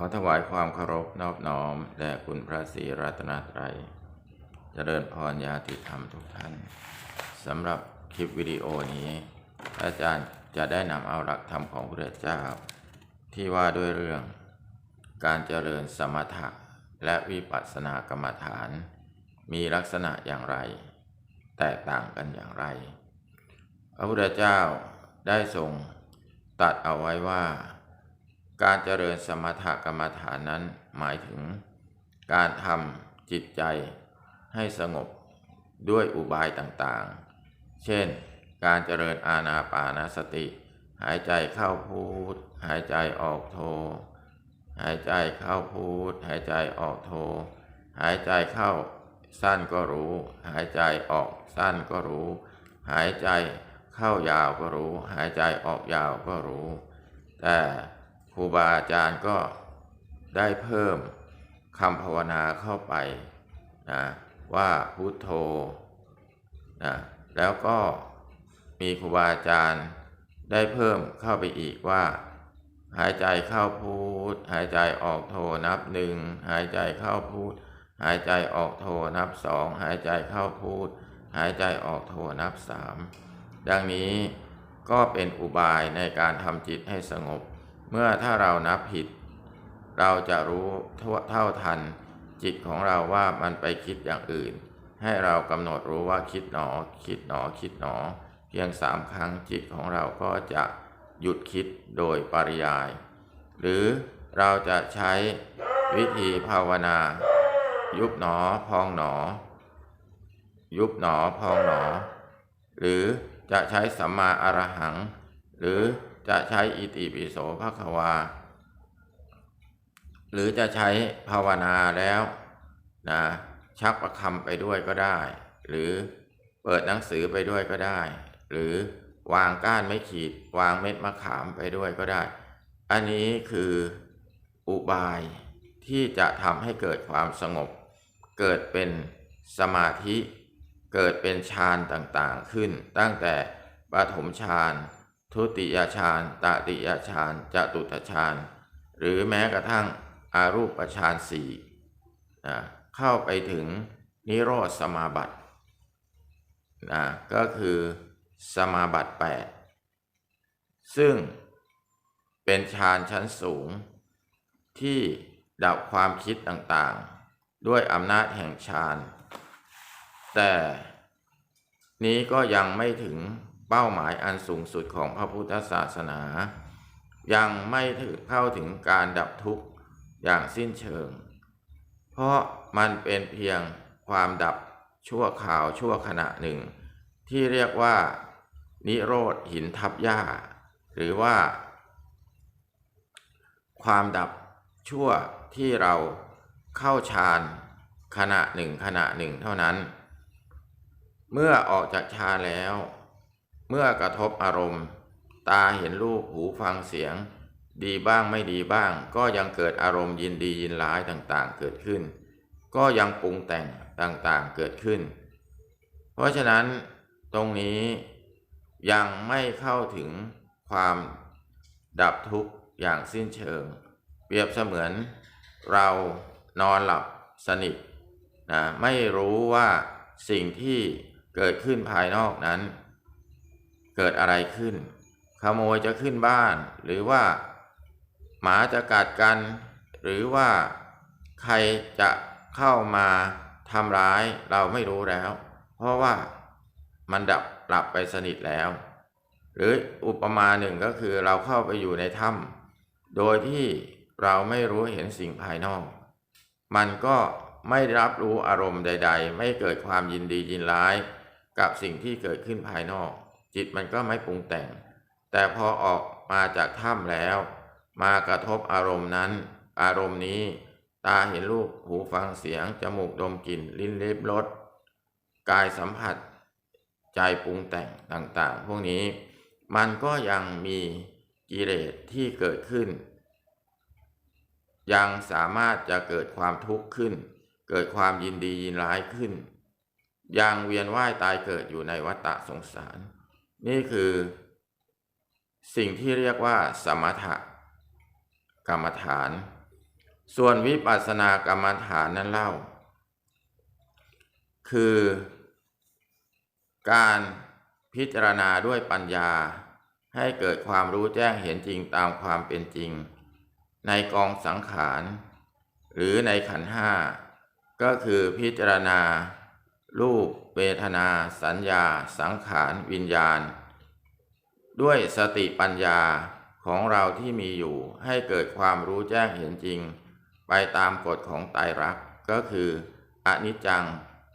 ขอถวายความเคารพนอบน้อมแด่คุณพระศรีรัตนตรัยเจริญพรญาติธรรมทุกท่านสำหรับคลิปวิดีโอนี้อาจารย์จะได้นำเอาหลักธรรมของพระเจ้า ที่ว่าด้วยเรื่อง การเจริญสมถะและวิปัสสนากรรมฐาน มีลักษณะอย่างไร แตกต่างกันอย่างไร พระพุทธเจ้าได้ทรงตัดเอาไว้ว่า การเจริญสมถกรรมฐานนั้นหมายถึง การทำจิตใจให้สงบด้วยอุบายต่างๆ เช่น การเจริญอาณาปานสติ หายใจเข้าพูด หายใจออกโท หายใจเข้าพูด หายใจออกโท หายใจเข้าสั้นก็รู้ หายใจออกสั้นก็รู้ หายใจเข้ายาวก็รู้ หายใจออกยาวก็รู้ แต่ รูบาอาจารย์ก็ได้เพิ่มคำภาวนาเข้าไปนะว่าพุทโธนะแล้วก็มีครูบาอาจารย์ได้เพิ่มเข้าไปอีกว่า หายใจเข้าพูด หายใจออกโทนับหนึ่งหายใจเข้าพูด หายใจออกโทนับสองหายใจเข้าพูด หายใจออกโทนับสามดังนี้ก็เป็นอุบายในการทำจิตให้สงบ เมื่อถ้าเรานับผิด เราจะรู้ทั่วเท่าทัน จิตของเราว่ามันไปคิดอย่างอื่น ให้เรากำหนดรู้ว่าคิดหนอ คิดหนอ คิดหนอ เพียงสามครั้งจิตของเราก็จะหยุดคิดโดยปริยาย หรือเราจะใช้วิธีภาวนา ยุบหนอพองหนอ ยุบหนอพองหนอ หรือจะใช้สัมมาอรหัง หรือ จะใช้อิติปิโสภควา หรือจะใช้ภาวนาแล้วนะชักประคำไปด้วยก็ได้ หรือเปิดหนังสือไปด้วยก็ได้ หรือวางก้านไม่ขีด วางเม็ดมะขามไปด้วยก็ได้ อันนี้คืออุบายที่จะทำให้เกิดความสงบ เกิดเป็นสมาธิ เกิดเป็นฌานต่างๆขึ้น ตั้งแต่ปฐมฌาน ทุติยฌานตติยฌานจตุตฌานหรือแม้กระทั่งอารูปฌานสี่นะเข้าไปถึงนิโรธสมาบัตินะก็คือสมาบัติ 8 ซึ่งเป็นฌานชั้นสูง ที่ดับความคิดต่างๆ ด้วยอำนาจแห่งฌาน แต่นี้ก็ยังไม่ถึง เป้าหมายอันสูงสุดของพระพุทธศาสนา ยังไม่ถึงเข้าถึงการดับทุกข์อย่างสิ้นเชิง เพราะมันเป็นเพียงความดับชั่วข่าวชั่วขณะหนึ่ง ที่เรียกว่า นิโรธหินทับหญ้า หรือว่า ความดับชั่วที่เราเข้าฌานขณะหนึ่งขณะหนึ่งเท่านั้น เมื่อออกจากฌานแล้ว เมื่อกระทบอารมณ์ ตาเห็นรูปหูฟังเสียง ดีบ้างไม่ดีบ้าง ก็ยังเกิดอารมณ์ยินดียินร้ายต่างๆ เกิดขึ้น ก็ยังปรุงแต่งต่างๆเกิดขึ้น เพราะฉะนั้นตรงนี้ยังไม่เข้าถึงความดับทุกข์อย่างสิ้นเชิง เปรียบเสมือนเรานอนหลับสนิทนะไม่รู้ว่าสิ่งที่เกิดขึ้นภายนอกนั้น เกิดอะไรขึ้น ขโมยจะขึ้นบ้าน หรือว่าหมาจะกัดกัน หรือว่าใครจะเข้ามาทำร้ายเราไม่รู้แล้ว เพราะว่ามันดับหลับไปสนิทแล้ว หรืออุปมาหนึ่งก็คือเราเข้าไปอยู่ในถ้ำโดยที่เราไม่รู้เห็นสิ่งภายนอก มันก็ไม่รับรู้อารมณ์ใด ๆ ไม่เกิดความยินดียินร้าย กับสิ่งที่เกิดขึ้นภายนอก จิตมันก็ไม่ปรุงแต่ง แต่พอออกมาจากถ้ำแล้ว มากระทบอารมณ์นั้น อารมณ์นี้ ตาเห็นรูปหูฟังเสียง จมูกดมกลิ่น ลิ้นเล็บรสกายสัมผัส ใจปรุงแต่งต่าง ๆ พวกนี้ มันก็ยังมีกิเลสที่เกิดขึ้น ยังสามารถจะเกิดความทุกข์ขึ้น เกิดความยินดียินร้ายขึ้น ยังเวียนว่ายตายเกิดอยู่ในวัฏฏะสงสาร นี่คือสิ่งที่เรียกว่า สมถกรรมฐาน ส่วนวิปัสสนากรรมฐานนั้นเล่า คือการพิจารณาด้วยปัญญาให้เกิดความรู้แจ้งเห็นจริงตามความเป็นจริง ในกองสังขาร หรือในขันห้าก็คือพิจารณา รูปเวทนาสัญญา สังขารวิญญาณ ด้วยสติปัญญาของเราที่มีอยู่ให้เกิดความรู้แจ้งเห็นจริง ไปตามกฎของไตรลักษณ์ก็คืออนิจจัง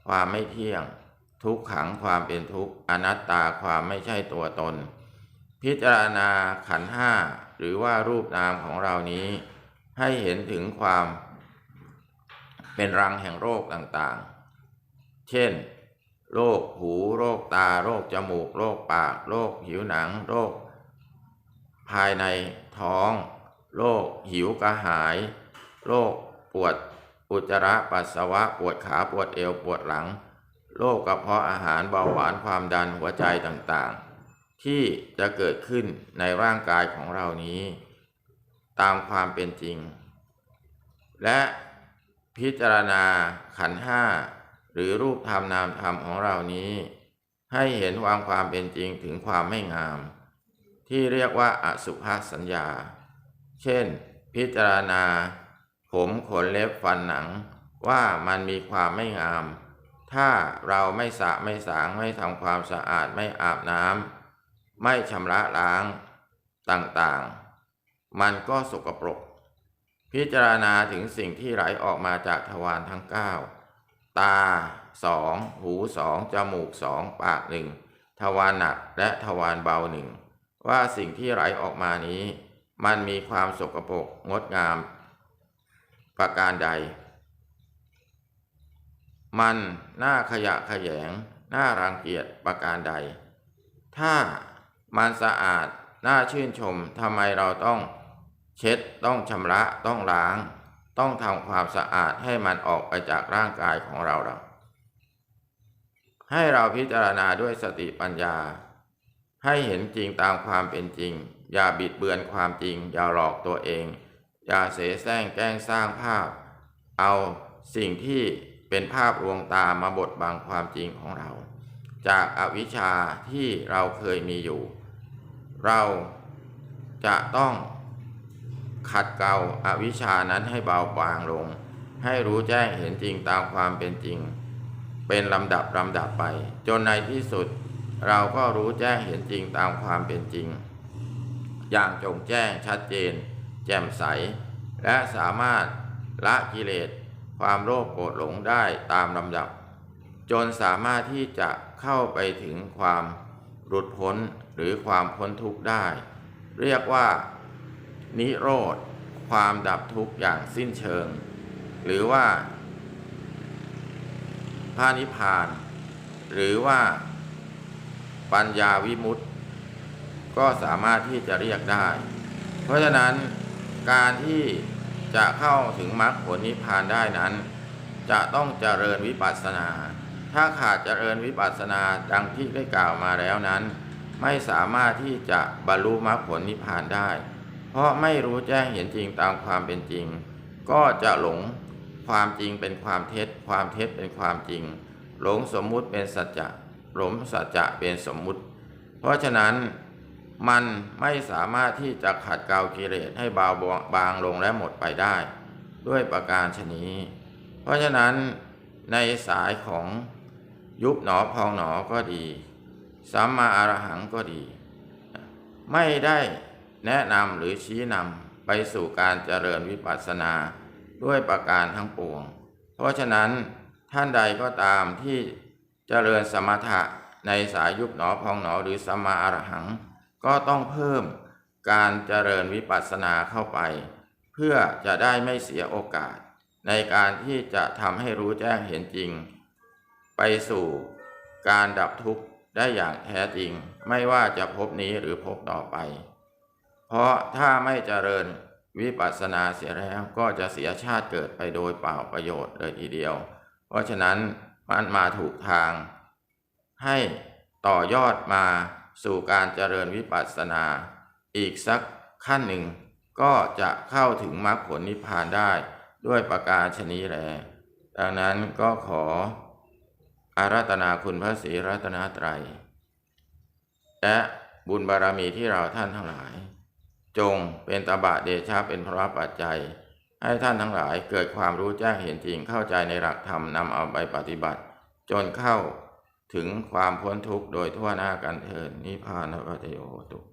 ความไม่เที่ยง ทุกขังความเป็นทุกข์อนัตตาความไม่ใช่ตัวตน พิจารณาขันห้าหรือว่ารูปนามของเรานี้ ให้เห็นถึงความเป็นรังแห่งโรคต่างๆ เช่น โรคหู โรคตา โรคจมูก โรคปาก โรคผิวหนัง โรค ภายในท้อง โรคหิวกระหาย โรคปวดอุจจาระปัสสาวะ ปวดขา ปวดเอว ปวดหลัง โรคกระเพาะอาหาร เบาหวาน ความดัน หัวใจต่างๆ ที่จะเกิดขึ้นในร่างกายของเรานี้ ตามความเป็นจริง และพิจารณาขันห้า หรือรูปธรรมนามธรรมของเรานี้ ให้เห็นความความเป็นจริงถึงความไม่งาม ที่เรียกว่าอสุภสัญญา เช่น พิจารณา ผมขนเล็บฟันหนัง ว่ามันมีความไม่งาม ถ้าเราไม่สระไม่สางไม่ทำความสะอาดไม่อาบน้ำไม่ชำระล้างต่างๆ มันก็สกปรก พิจารณาถึงสิ่งที่ไหลออกมาจากทวารทั้ง9 ตาสองหูสองจมูกสองปากหนึ่งทวารหนักและทวารเบาหนึ่งว่าสิ่งที่ไหลออกมานี้ มันมีความสกปรกงดงาม ประการใด มันน่าขยะแขยงน่ารังเกียจประการใด ถ้ามันสะอาดน่าชื่นชมทำไมเราต้องเช็ดต้องชำระต้องล้าง ต้องทำความสะอาดให้มันออกไปจากร่างกายของเราเราให้เราพิจารณาด้วยสติปัญญา ให้เห็นจริงตามความเป็นจริง อย่าบิดเบือนความจริง อย่าหลอกตัวเอง อย่าเสแสร้งแกล้งสร้างภาพ เอาสิ่งที่เป็นภาพลวงตามาบดบังความจริงของเรา จากอาวิชชาที่เราเคยมีอยู่ เราจะต้อง ขัดเกลาอาวิชชานั้นให้เบาบางลง ให้รู้แจ้งเห็นจริงตามความเป็นจริง เป็นลำดับลำดับไป จนในที่สุด เราก็รู้แจ้งเห็นจริงตามความเป็นจริง อย่างจงแจ้งชัดเจน แจ่มใส และสามารถละกิเลสความโลภโกรธหลงได้ตามลำดับ จนสามารถที่จะเข้าไปถึงความหลุดพ้นหรือความพ้นทุกข์ได้ เรียกว่า นิโรธ ความดับทุกข์อย่างสิ้นเชิง หรือว่าพระนิพพาน หรือว่าปัญญาวิมุตติก็สามารถที่จะเรียกได้ เพราะฉะนั้นการที่จะเข้าถึงมรรคผลนิพพานได้นั้น จะต้องเจริญวิปัสสนา ถ้าขาดเจริญวิปัสสนาดังที่ได้กล่าวมาแล้วนั้น ไม่สามารถที่จะบรรลุมรรคผลนิพพานได้ เพราะไม่รู้แจ้งเห็นจริงตามความเป็นจริง ก็จะหลงความจริงเป็นความเท็จ ความเท็จเป็นความจริง หลงสมมุติเป็นสัจจะหลงสัจจะเป็นสมมุติ เพราะฉะนั้นมันไม่สามารถที่จะขัดเกลากิเลสให้เบาบางลงและหมดไปได้ ด้วยประการชนีเพราะฉะนั้นในสายของยุบหนอพองหนอก็ดีสัมมาอรหังก็ดี ไม่ได้ แนะนำหรือชี้นำไปสู่การเจริญวิปัสสนาด้วยประการทั้งปวง เพราะฉะนั้นท่านใดก็ตามที่เจริญสมถะในสายยุบหนอพองหนอหรือสมมาอรหัง ก็ต้องเพิ่มการเจริญวิปัสสนาเข้าไป เพื่อจะได้ไม่เสียโอกาส ในการที่จะทำให้รู้แจ้งเห็นจริง ไปสู่การดับทุกข์ได้อย่างแท้จริง ไม่ว่าจะพบนี้หรือพบต่อไป เพราะถ้าไม่เจริญวิปัสสนาเสียแล้วก็จะเสียชาติเกิดไปโดยเปล่าประโยชน์เลยทีเดียว เพราะฉะนั้นมันมาถูกทาง ให้ต่อยอดมาสู่การเจริญวิปัสสนา อีกสักขั้นหนึ่ง ก็จะเข้าถึงมรรคผลนิพพานได้ด้วยประการชนีแลดังนั้นก็ขออาราธนาคุณพระศรีรัตนตรัย และบุญบารมีที่เราท่านทั้งหลาย จงเป็นตบะเดชะเป็นพระปัจจัย ให้ท่านทั้งหลายเกิดความรู้แจ้งเห็นจริงเข้าใจในหลักธรรมนำเอาไปปฏิบัติ จนเข้าถึงความพ้นทุกข์โดยทั่วหน้ากันเถิดนิพพานปัจโยตุ